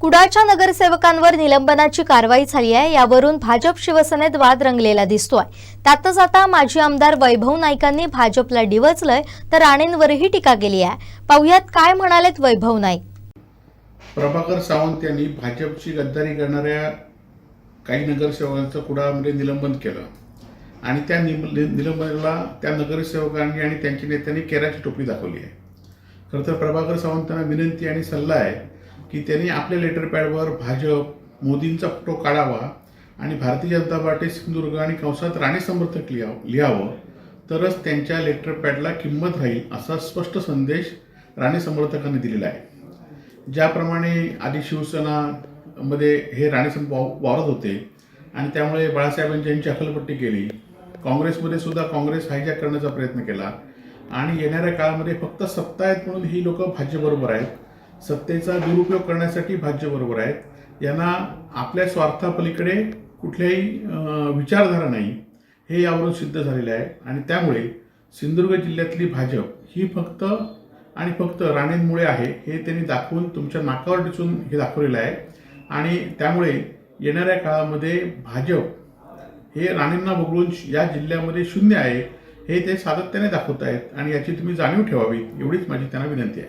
कुडाच्या नगरसेवकांवर निलंबनाची कारवाई झाली आहे. यावरून भाजप शिवसेनेत वाद रंगलेला दिसतोय. त्यातच आता माजी आमदार वैभव नाईकांनी भाजपला डिवचलंय तर राणेंवरही टीका केली आहे. पाहुयात काय म्हणालेत वैभव नाईक. प्रभाकर सावंत यांनी भाजपची गद्दारी करणाऱ्या काही नगरसेवकांचं कुडामध्ये निलंबन केलं. आणि त्या निलंबनाला त्या नगरसेवकांनी आणि त्यांच्या नेत्यांनी केराची टोपी दाखवली आहे. खरं तर प्रभाकर सावंतांना विनंती आणि सल्ला आहे की त्यांनी आपल्या लेटरपॅडवर भाजप मोदींचा फोटो काढावा आणि भारतीय जनता पार्टी सिंधुदुर्ग आणि कंसात राणे समर्थक लिहावं लिहावं तरच त्यांच्या लेटरपॅडला किंमत राहील असा स्पष्ट संदेश राणे समर्थकांनी दिलेला आहे. ज्याप्रमाणे आधी शिवसेनामध्ये हे राणेसंग वाव वावरत होते आणि त्यामुळे बाळासाहेबांची यांची अखलपट्टी केली. काँग्रेसमध्ये सुद्धा काँग्रेस हायजॅक करण्याचा प्रयत्न केला. आणि येणाऱ्या काळामध्ये फक्त सत्ता आहेत म्हणून ही लोक भाजपबरोबर आहेत. सत्तेचा दुरुपयोग करण्यासाठी भाज्यबरोबर आहेत. यांना आपल्या स्वार्थापलीकडे कुठल्याही विचारधारा नाही. हे यावरून सिद्ध झालेलं आहे. आणि त्यामुळे सिंधुदुर्ग जिल्ह्यातली भाजप ही फक्त आणि फक्त राणेंमुळे आहे हे त्यांनी दाखवून तुमच्या नाकावर दिसून हे दाखवलेलं आहे. आणि त्यामुळे येणाऱ्या काळामध्ये भाजप हे राणेंना वगळून या जिल्ह्यामध्ये शून्य आहे हे ते सातत्याने दाखवत आहेत आणि याची तुम्ही जाणीव ठेवावी एवढीच माझी त्यांना विनंती आहे.